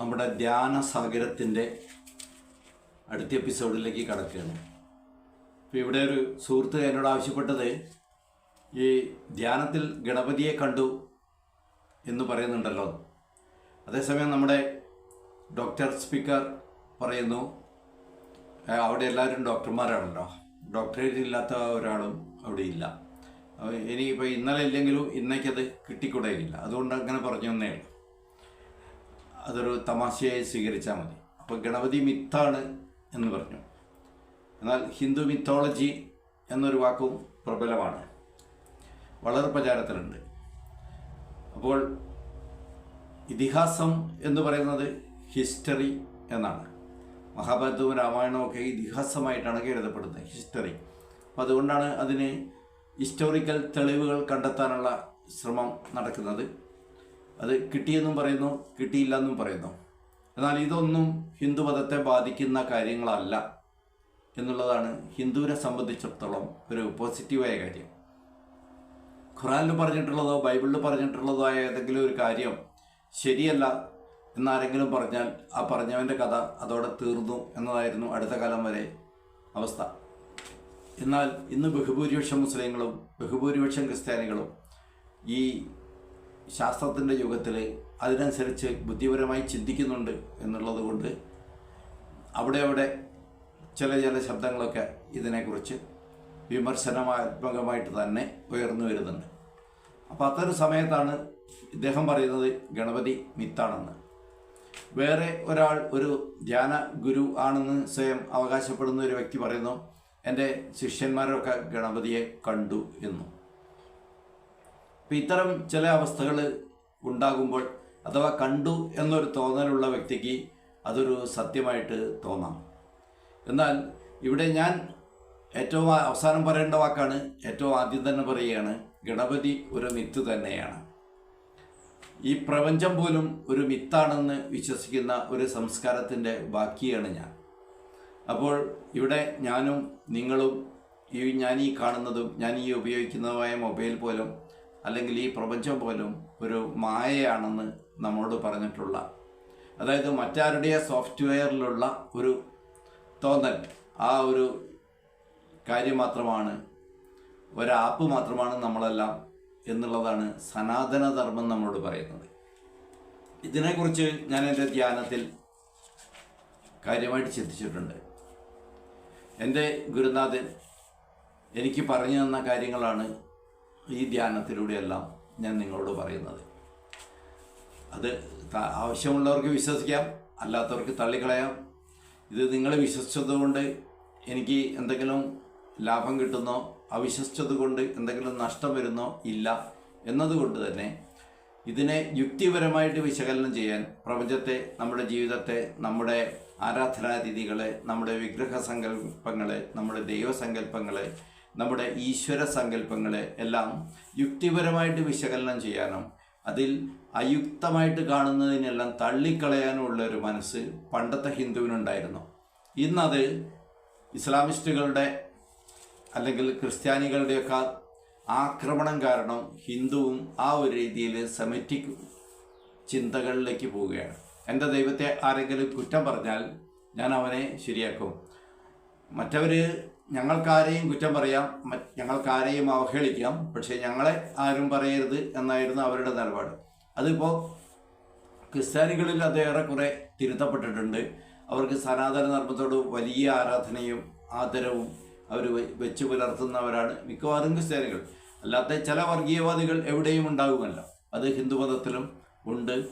നമ്മുടെ ധ്യാന സാഗരത്തിന്റെ അടുത്ത എപ്പിസോഡിലേക്ക് കടക്കുകയാണ്. ഇപ്പോൾ ഇവിടെ ഒരു സുഹൃത്ത് എന്നോട് ആവശ്യപ്പെട്ടത് ഈ ധ്യാനത്തിൽ ഗണപതിയെ കണ്ടു എന്ന് പറയുന്നുണ്ടല്ലോ. അതേസമയം നമ്മുടെ ഡോക്ടർ സ്പീക്കർ പറയുന്നു അവിടെ എല്ലാവരും ഡോക്ടർമാരാണല്ലോ. ഡോക്ടറേറ്റ് ഇല്ലാത്ത ഒരാളും അവിടെ ഇല്ല. ഇനിയിപ്പോൾ ഇന്നലെ ഇല്ലെങ്കിലും ഇന്നേക്കത് കിട്ടിക്കൂടെയില്ല അതുകൊണ്ട് അങ്ങനെ പറഞ്ഞു ഉള്ളൂ. അതൊരു തമാശയായി സ്വീകരിച്ചാൽ മതി. അപ്പോൾ ഗണപതി മിത്താണ് എന്ന് പറഞ്ഞു. എന്നാൽ ഹിന്ദു മിത്തോളജി എന്നൊരു വാക്കും പ്രബലമാണ്. വളരെ പ്രചാരത്തിലുണ്ട്. അപ്പോൾ ഇതിഹാസം എന്ന് പറയുന്നത് ഹിസ്റ്ററി എന്നാണ്. മഹാഭാരതവും രാമായണവും ഒക്കെ ഇതിഹാസമായിട്ടാണ് കരുതപ്പെടുന്നത് ഹിസ്റ്ററി അപ്പം അതുകൊണ്ടാണ് അതിന് ഹിസ്റ്റോറിക്കൽ തെളിവുകൾ കണ്ടെത്താനുള്ള ശ്രമം നടക്കുന്നത്. അത് കിട്ടിയെന്നും പറയുന്നു കിട്ടിയില്ല എന്നും പറയുന്നു. എന്നാൽ ഇതൊന്നും ഹിന്ദു മതത്തെ ബാധിക്കുന്ന കാര്യങ്ങളല്ല എന്നുള്ളതാണ് ഹിന്ദുവിനെ സംബന്ധിച്ചിടത്തോളം ഒരു പോസിറ്റീവായ കാര്യം. ഖുറാനിൽ പറഞ്ഞിട്ടുള്ളതോ ബൈബിളിൽ പറഞ്ഞിട്ടുള്ളതോ ആയ ഏതെങ്കിലും ഒരു കാര്യം ശരിയല്ല എന്നാരെങ്കിലും പറഞ്ഞാൽ ആ പറഞ്ഞവന്റെ കഥ അതോടെ തീർന്നു എന്നതായിരുന്നു അടുത്ത കാലം വരെ അവസ്ഥ. എന്നാൽ ഇന്ന് ബഹുഭൂരിപക്ഷം മുസ്ലിങ്ങളും ബഹുഭൂരിപക്ഷം ക്രിസ്ത്യാനികളും ഈ ശാസ്ത്രത്തിന്റെ യുഗത്തിൽ അതിനനുസരിച്ച് ബുദ്ധിപരമായി ചിന്തിക്കുന്നുണ്ട് എന്നുള്ളത് കൊണ്ട് അവിടെ അവിടെ ചില ചില ശബ്ദങ്ങളൊക്കെ ഇതിനെക്കുറിച്ച് വിമർശനാത്മകമായിട്ട് തന്നെ ഉയർന്നു വരുന്നുണ്ട്. അപ്പോൾ അത്തരം സമയത്താണ് ഇദ്ദേഹം പറയുന്നത് ഗണപതി മിത്താണെന്ന്. വേറെ ഒരാൾ ഒരു ധ്യാന ഗുരു ആണെന്ന് സ്വയം അവകാശപ്പെടുന്ന ഒരു വ്യക്തി പറയുന്നു എന്റെ ശിഷ്യന്മാരൊക്കെ ഗണപതിയെ കണ്ടു എന്നും. അപ്പം ഇത്തരം ചില അവസ്ഥകൾ ഉണ്ടാകുമ്പോൾ അഥവാ കണ്ടു എന്നൊരു തോന്നലുള്ള വ്യക്തിക്ക് അതൊരു സത്യമായിട്ട് തോന്നാം. എന്നാൽ ഇവിടെ ഞാൻ ഏറ്റവും അവസാനം പറയേണ്ട വാക്കാണ് ഏറ്റവും ആദ്യം തന്നെ പറയുകയാണ് ഗണപതി ഒരു മിത്ത് തന്നെയാണ്. ഈ പ്രപഞ്ചം പോലും ഒരു മിത്താണെന്ന് വിശ്വസിക്കുന്ന ഒരു സംസ്കാരത്തിന്റെ ബാക്കിയാണ് ഞാൻ. അപ്പോൾ ഇവിടെ ഞാനും നിങ്ങളും ഈ ഞാൻ ഈ കാണുന്നതും ഞാൻ ഈ ഉപയോഗിക്കുന്നതുമായ മൊബൈൽ പോലും അല്ലെങ്കിൽ ഈ പ്രപഞ്ചം പോലും ഒരു മായയാണെന്ന് നമ്മോട് പറഞ്ഞിട്ടുള്ള അതായത് മറ്റാരുടെ സോഫ്റ്റ്വെയറിലുള്ള ഒരു തോന്നൽ ആ ഒരു കാര്യം മാത്രമാണ് ഒരാപ്പ് മാത്രമാണ് നമ്മളെല്ലാം എന്നുള്ളതാണ് സനാതനധർമ്മം നമ്മളോട് പറയുന്നത്. ഇതിനെക്കുറിച്ച് ഞാൻ എന്റെ ധ്യാനത്തിൽ കാര്യമായിട്ട് ചിന്തിച്ചിട്ടുണ്ട്. എന്റെ ഗുരുനാഥൻ എനിക്ക് പറഞ്ഞു തന്ന കാര്യങ്ങളാണ് ഈ ധ്യാനത്തിലൂടെയെല്ലാം ഞാൻ നിങ്ങളോട് പറയുന്നത്. അത് ആവശ്യമുള്ളവർക്ക് വിശ്വസിക്കാം അല്ലാത്തവർക്ക് തള്ളിക്കളയാം. ഇത് നിങ്ങൾ വിശ്വസിച്ചതുകൊണ്ട് എനിക്ക് എന്തെങ്കിലും ലാഭം കിട്ടുന്നോ അവിശ്വസിച്ചത് കൊണ്ട് എന്തെങ്കിലും നഷ്ടം വരുന്നോ ഇല്ല എന്നതുകൊണ്ട് തന്നെ ഇതിനെ യുക്തിപരമായിട്ട് വിശകലനം ചെയ്യാൻ പ്രപഞ്ചത്തെ നമ്മുടെ ജീവിതത്തെ നമ്മുടെ ആരാധനാരീതികളെ നമ്മുടെ വിഗ്രഹ സങ്കല്പങ്ങളെ നമ്മുടെ ദൈവസങ്കല്പങ്ങളെ നമ്മുടെ ഈശ്വര സങ്കല്പങ്ങളെ എല്ലാം യുക്തിപരമായിട്ട് വിശകലനം ചെയ്യാനും അതിൽ അയുക്തമായിട്ട് കാണുന്നതിനെല്ലാം തള്ളിക്കളയാനുമുള്ള ഒരു മനസ്സ് പണ്ടത്തെ ഹിന്ദുവിനുണ്ടായിരുന്നു. ഇന്നത് ഇസ്ലാമിസ്റ്റുകളുടെ അല്ലെങ്കിൽ ക്രിസ്ത്യാനികളുടെയൊക്കെ ആക്രമണം കാരണം ഹിന്ദുവും ആ ഒരു രീതിയിൽ സെമറ്റിക് ചിന്തകളിലേക്ക് പോവുകയാണ്. എന്റെ ദൈവത്തെ ആരെങ്കിലും കുറ്റം പറഞ്ഞാൽ ഞാൻ അവനെ ശരിയാക്കും. മറ്റവർ ഞങ്ങൾക്കാരെയും കുറ്റം പറയാം ഞങ്ങൾക്കാരെയും അവഹേളിക്കാം. പക്ഷേ ഞങ്ങളെ ആരും പറയരുത് എന്നായിരുന്നു അവരുടെ നിലപാട്. അതിപ്പോൾ ക്രിസ്ത്യാനികളിൽ അത് ഏറെക്കുറെ തിരുത്തപ്പെട്ടിട്ടുണ്ട്. അവർക്ക് സനാതന ധർമ്മത്തോട് വലിയ ആരാധനയും ആദരവും അവർ വെച്ച് പുലർത്തുന്നവരാണ് മിക്കവാറും ക്രിസ്ത്യാനികൾ. അല്ലാത്ത ചില വർഗീയവാദികൾ എവിടെയും ഉണ്ടാകുമല്ല അത് ഹിന്ദുമതത്തിലും ഉണ്ട്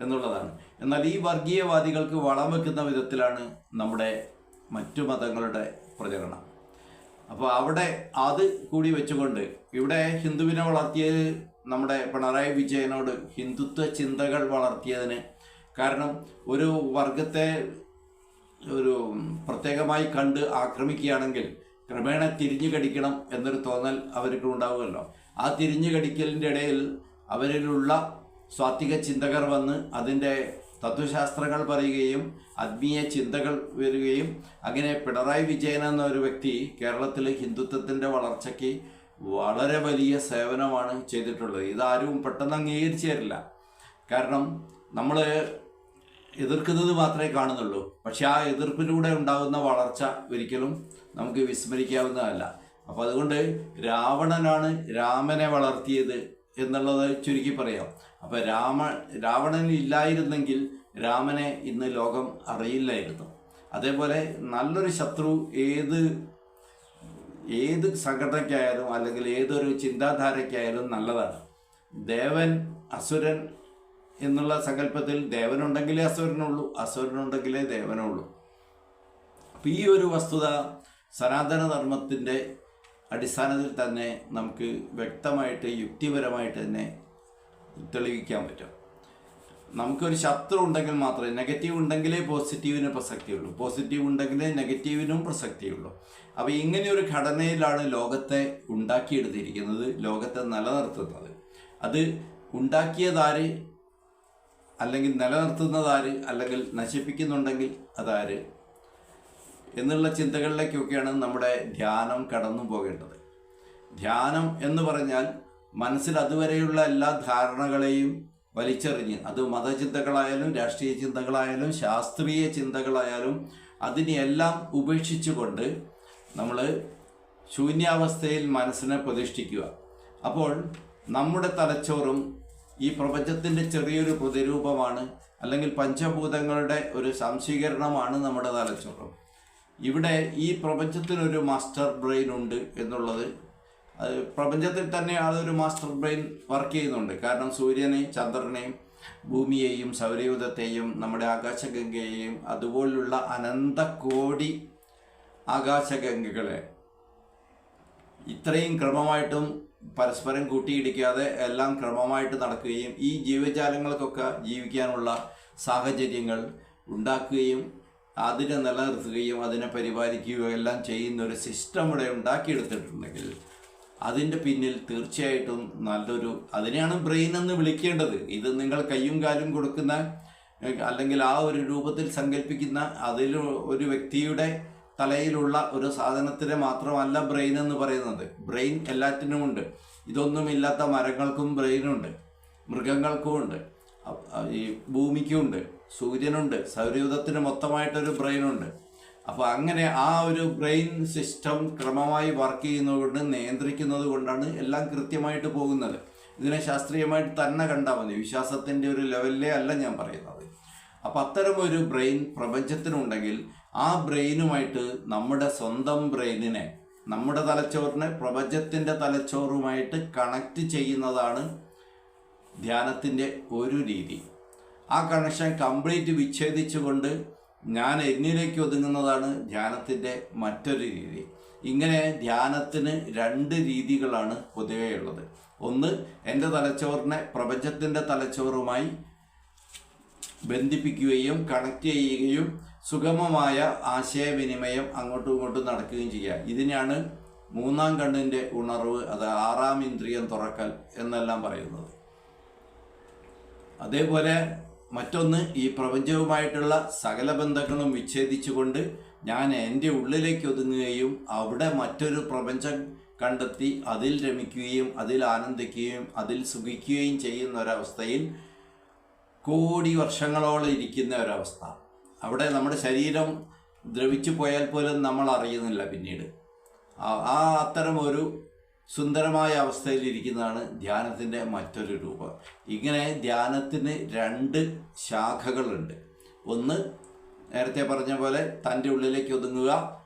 എന്നുള്ളതാണ്. എന്നാൽ ഈ വർഗീയവാദികൾക്ക് വളം വെക്കുന്ന വിധത്തിലാണ് നമ്മുടെ മറ്റു മതങ്ങളുടെ പ്രചരണം. അപ്പോൾ അവിടെ അത് കൂടി വെച്ചുകൊണ്ട് ഇവിടെ ഹിന്ദുവിനെ വളർത്തിയത് നമ്മുടെ പിണറായി വിജയനോട് ഹിന്ദുത്വ ചിന്തകൾ വളർത്തിയതിന് കാരണം ഒരു വർഗത്തെ ഒരു പ്രത്യേകമായി കണ്ട് ആക്രമിക്കുകയാണെങ്കിൽ ക്രമേണ തിരിഞ്ഞു കടിക്കണം എന്നൊരു തോന്നൽ അവർക്ക് ഉണ്ടാവുമല്ലോ. ആ തിരിഞ്ഞു കടിക്കലിന്റെ ഇടയിൽ അവരിലുള്ള സ്വാത്വിക ചിന്തകർ വന്ന് അതിന്റെ തത്വശാസ്ത്രങ്ങൾ പറയുകയും ആത്മീയ ചിന്തകൾ വരികയും അങ്ങനെ പിണറായി വിജയൻ എന്ന ഒരു വ്യക്തി കേരളത്തിലെ ഹിന്ദുത്വത്തിന്റെ വളർച്ചയ്ക്ക് വളരെ വലിയ സേവനമാണ് ചെയ്തിട്ടുള്ളത്. ഇതാരും പെട്ടെന്ന് അംഗീകരിച്ചു തരില്ല കാരണം നമ്മൾ എതിർക്കുന്നത് മാത്രമേ കാണുന്നുള്ളൂ. പക്ഷെ ആ എതിർപ്പിലൂടെ ഉണ്ടാകുന്ന വളർച്ച ഒരിക്കലും നമുക്ക് വിസ്മരിക്കാവുന്നതല്ല. അപ്പോൾ അതുകൊണ്ട് രാവണനാണ് രാമനെ വളർത്തിയത് എന്നുള്ളത് ചുരുക്കി പറയാം. അപ്പോൾ രാമ രാവണൻ ഇല്ലായിരുന്നെങ്കിൽ രാമനെ ഇന്ന് ലോകം അറിയില്ലായിരുന്നു. അതേപോലെ നല്ലൊരു ശത്രു ഏത് ഏത് സംഘടനയ്ക്കായാലും അല്ലെങ്കിൽ ഏതൊരു ചിന്താധാരയ്ക്കായാലും നല്ലതാണ്. ദേവൻ അസുരൻ എന്നുള്ള സങ്കല്പത്തിൽ ദേവനുണ്ടെങ്കിലേ അസുരനുള്ളൂ അസുരനുണ്ടെങ്കിലേ ദേവനുള്ളൂ. അപ്പം ഈ ഒരു വസ്തുത സനാതന ധർമ്മത്തിന്റെ അടിസ്ഥാനത്തിൽ തന്നെ നമുക്ക് വ്യക്തമായിട്ട് യുക്തിപരമായിട്ട് തന്നെ തെളിയിക്കാൻ പറ്റും. നമുക്കൊരു ശത്രു ഉണ്ടെങ്കിൽ മാത്രമേ നെഗറ്റീവ് ഉണ്ടെങ്കിലേ പോസിറ്റീവിന് പ്രസക്തിയുള്ളൂ. പോസിറ്റീവ് ഉണ്ടെങ്കിലേ നെഗറ്റീവിനും പ്രസക്തിയുള്ളൂ. അപ്പോൾ ഇങ്ങനെ ഒരു ഘടനയിലാണ് ലോകത്തെ ഉണ്ടാക്കിയെടുത്തിരിക്കുന്നത് ലോകത്തെ നിലനിർത്തുന്നത്. അത് ഉണ്ടാക്കിയതാര് അല്ലെങ്കിൽ നിലനിർത്തുന്നതാര് അല്ലെങ്കിൽ നശിപ്പിക്കുന്നുണ്ടെങ്കിൽ അതാര് എന്നുള്ള ചിന്തകളിലേക്കൊക്കെയാണ് നമ്മുടെ ധ്യാനം കടന്നു പോകേണ്ടത് ധ്യാനം എന്ന് പറഞ്ഞാൽ മനസ്സിൽ അതുവരെയുള്ള എല്ലാ ധാരണകളെയും വലിച്ചെറിഞ്ഞ് അത് മതചിന്തകളായാലും രാഷ്ട്രീയ ചിന്തകളായാലും ശാസ്ത്രീയ ചിന്തകളായാലും അതിനെയെല്ലാം ഉപേക്ഷിച്ചുകൊണ്ട് നമ്മൾ ശൂന്യാവസ്ഥയിൽ മനസ്സിനെ പ്രതിഷ്ഠിക്കുക. അപ്പോൾ നമ്മുടെ തലച്ചോറും ഈ പ്രപഞ്ചത്തിന്റെ ചെറിയൊരു പ്രതിരൂപമാണ് അല്ലെങ്കിൽ പഞ്ചഭൂതങ്ങളുടെ ഒരു സംശീകരണമാണ് നമ്മുടെ തലച്ചോറും. ഇവിടെ ഈ പ്രപഞ്ചത്തിനൊരു മാസ്റ്റർ ബ്രെയിൻ ഉണ്ട് എന്നുള്ളത് പ്രപഞ്ചത്തിൽ തന്നെ അതൊരു മാസ്റ്റർ ബ്രെയിൻ വർക്ക് ചെയ്യുന്നുണ്ട്. കാരണം സൂര്യനെയും ചന്ദ്രനെയും ഭൂമിയെയും സൗരയൂഥത്തെയും നമ്മുടെ ആകാശഗംഗയെയും അതുപോലുള്ള അനന്ത കോടി ആകാശഗംഗകളെ ഇത്രയും ക്രമമായിട്ടും പരസ്പരം കൂട്ടിയിടിക്കാതെ എല്ലാം ക്രമമായിട്ട് നടക്കുകയും ഈ ജീവജാലങ്ങൾക്കൊക്കെ ജീവിക്കാനുള്ള സാഹചര്യങ്ങൾ ഉണ്ടാക്കുകയും അതിനെ നിലനിർത്തുകയും അതിനെ പരിപാലിക്കുകയും എല്ലാം ചെയ്യുന്ന ഒരു സിസ്റ്റം ഇവിടെ ഉണ്ടാക്കിയെടുത്തിട്ടുണ്ടെങ്കിൽ അതിന്റെ പിന്നിൽ തീർച്ചയായിട്ടും നല്ലൊരു അതിനെയാണ് ബ്രെയിൻ എന്ന് വിളിക്കേണ്ടത്. ഇത് നിങ്ങൾ കയ്യും കാലും കൊടുക്കുന്ന അല്ലെങ്കിൽ ആ ഒരു രൂപത്തിൽ സങ്കല്പിക്കുന്ന അതിൽ ഒരു വ്യക്തിയുടെ തലയിലുള്ള ഒരു സാധനത്തിന് മാത്രമല്ല ബ്രെയിൻ എന്ന് പറയുന്നത്. ബ്രെയിൻ എല്ലാറ്റിനുമുണ്ട് ഇതൊന്നുമില്ലാത്ത മരങ്ങൾക്കും ബ്രെയിനുണ്ട് മൃഗങ്ങൾക്കും ഉണ്ട്. ഈ ഭൂമിക്കും ഈ ഭൂമിക്കുമുണ്ട് സൂര്യനുണ്ട്. സൗരയൂഥത്തിന് മൊത്തമായിട്ടൊരു ബ്രെയിനുണ്ട് അപ്പോൾ അങ്ങനെ ആ ഒരു ബ്രെയിൻ സിസ്റ്റം ക്രമമായി വർക്ക് ചെയ്യുന്നതുകൊണ്ട് നിയന്ത്രിക്കുന്നത് കൊണ്ടാണ് എല്ലാം കൃത്യമായിട്ട് പോകുന്നത്. ഇതിനെ ശാസ്ത്രീയമായിട്ട് തന്നെ കണ്ടാൽ മതി. വിശ്വാസത്തിന്റെ ഒരു ലെവലിലേ അല്ല ഞാൻ പറയുന്നത്. അപ്പം അത്തരം ഒരു ബ്രെയിൻ പ്രപഞ്ചത്തിനുണ്ടെങ്കിൽ ആ ബ്രെയിനുമായിട്ട് നമ്മുടെ സ്വന്തം ബ്രെയിനിനെ നമ്മുടെ തലച്ചോറിനെ പ്രപഞ്ചത്തിന്റെ തലച്ചോറുമായിട്ട് കണക്റ്റ് ചെയ്യുന്നതാണ് ധ്യാനത്തിന്റെ ഒരു രീതി. ആ കണക്ഷൻ കംപ്ലീറ്റ് വിച്ഛേദിച്ചുകൊണ്ട് ഞാൻ എന്നിലേക്ക് ഒതുങ്ങുന്നതാണ് ധ്യാനത്തിന്റെ മറ്റൊരു രീതി. ഇങ്ങനെ ധ്യാനത്തിന് രണ്ട് രീതികളാണ് പൊതുവേ ഉള്ളത്. ഒന്ന് എന്റെ തലച്ചോറിനെ പ്രപഞ്ചത്തിന്റെ തലച്ചോറുമായി ബന്ധിപ്പിക്കുകയും കണക്ട് ചെയ്യുകയും സുഗമമായ ആശയവിനിമയം അങ്ങോട്ടും ഇങ്ങോട്ടും നടക്കുകയും ചെയ്യുക. ഇതിനാണ് മൂന്നാം കണ്ണിന്റെ ഉണർവ് അത് ആറാം ഇന്ദ്രിയം തുറക്കൽ എന്നെല്ലാം പറയുന്നത്. അതേപോലെ മറ്റൊന്ന് ഈ പ്രപഞ്ചവുമായിട്ടുള്ള സകല ബന്ധങ്ങളും വിച്ഛേദിച്ചുകൊണ്ട് ഞാൻ എന്റെ ഉള്ളിലേക്ക് ഒതുങ്ങുകയും അവിടെ മറ്റൊരു പ്രപഞ്ചം കണ്ടെത്തി അതിൽ രമിക്കുകയും അതിൽ ആനന്ദിക്കുകയും അതിൽ സുഖിക്കുകയും ചെയ്യുന്ന ഒരവസ്ഥയിൽ കോടി വർഷങ്ങളോളം ഇരിക്കുന്ന ഒരവസ്ഥ. അവിടെ നമ്മുടെ ശരീരം ദ്രവിച്ചു പോയാൽ പോലും നമ്മൾ അറിയുന്നില്ല പിന്നീട്. ആ- അത്തരം ഒരു സുന്ദരമായ അവസ്ഥയിലിരിക്കുന്നതാണ് ധ്യാനത്തിന്റെ മറ്റൊരു രൂപം. ഇങ്ങനെ ധ്യാനത്തിന് രണ്ട് ശാഖകളുണ്ട്. ഒന്ന് നേരത്തെ പറഞ്ഞ പോലെ തന്റെ ഉള്ളിലേക്ക് ഒതുങ്ങുക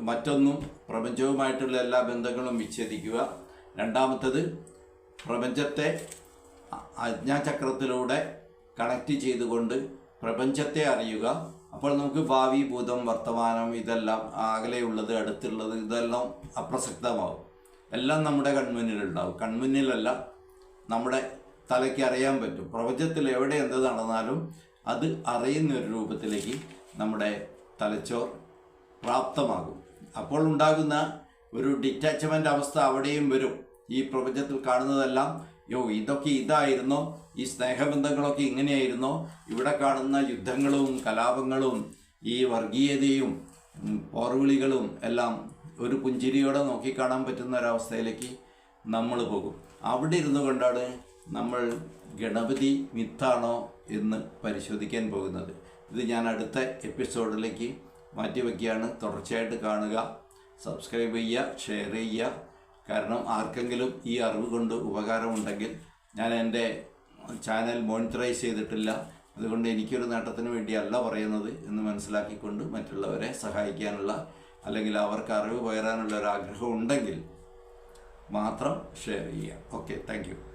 മറ്റൊന്നും പ്രപഞ്ചവുമായിട്ടുള്ള എല്ലാ ബന്ധങ്ങളും വിച്ഛേദിക്കുക. രണ്ടാമത്തത് പ്രപഞ്ചത്തെ അജ്ഞാചക്രത്തിലൂടെ കണക്ട് ചെയ്തുകൊണ്ട് പ്രപഞ്ചത്തെ അറിയുക. അപ്പോൾ നമുക്ക് ഭാവി ഭൂതം വർത്തമാനം ഇതെല്ലാം അകലെയുള്ളത് അടുത്തുള്ളത് ഇതെല്ലാം അപ്രസക്തമാവും. എല്ലാം നമ്മുടെ കൺമുന്നിലുണ്ടാവും. കൺമുന്നിലല്ല നമ്മുടെ തലയ്ക്ക് അറിയാൻ പറ്റും. പ്രപഞ്ചത്തിൽ എവിടെ എന്ത് നടന്നാലും അത് അറിയുന്ന ഒരു രൂപത്തിലേക്ക് നമ്മുടെ തലച്ചോർ പ്രാപ്തമാകും. അപ്പോൾ ഉണ്ടാകുന്ന ഒരു ഡിറ്റാച്ച്മെന്റ് അവസ്ഥ അവിടെയും വരും. ഈ പ്രപഞ്ചത്തിൽ കാണുന്നതെല്ലാം യോ ഇതൊക്കെ ഇതായിരുന്നോ? ഈ സ്നേഹബന്ധങ്ങളൊക്കെ ഇങ്ങനെയായിരുന്നോ? ഇവിടെ കാണുന്ന യുദ്ധങ്ങളും കലാപങ്ങളും ഈ വർഗീയതയും പോർവിളികളും എല്ലാം ഒരു പുഞ്ചിരിയോടെ നോക്കിക്കാണാൻ പറ്റുന്ന ഒരവസ്ഥയിലേക്ക് നമ്മൾ പോകും. അവിടെ ഇരുന്നു കൊണ്ടാണ് നമ്മൾ ഗണപതി മിത്താണോ എന്ന് പരിശോധിക്കാൻ പോകുന്നത്. ഇത് ഞാൻ അടുത്ത എപ്പിസോഡിലേക്ക് മാറ്റിവെക്കുകയാണ്. തുടർച്ചയായിട്ട് കാണുക സബ്സ്ക്രൈബ് ചെയ്യുക ഷെയർ ചെയ്യുക. കാരണം ആർക്കെങ്കിലും ഈ അറിവ് കൊണ്ട് ഉപകാരമുണ്ടെങ്കിൽ ഞാൻ എന്റെ ചാനൽ മോണിറ്ററൈസ് ചെയ്തിട്ടില്ല. അതുകൊണ്ട് എനിക്കൊരു നേട്ടത്തിന് വേണ്ടിയല്ല പറയുന്നത് എന്ന് മനസ്സിലാക്കിക്കൊണ്ട് മറ്റുള്ളവരെ സഹായിക്കാനുള്ള അല്ലെങ്കിൽ അവർക്ക് അറിവ് പകരാനുള്ള ഒരു ആഗ്രഹം ഉണ്ടെങ്കിൽ മാത്രം ഷെയർ ചെയ്യുക. Okay thank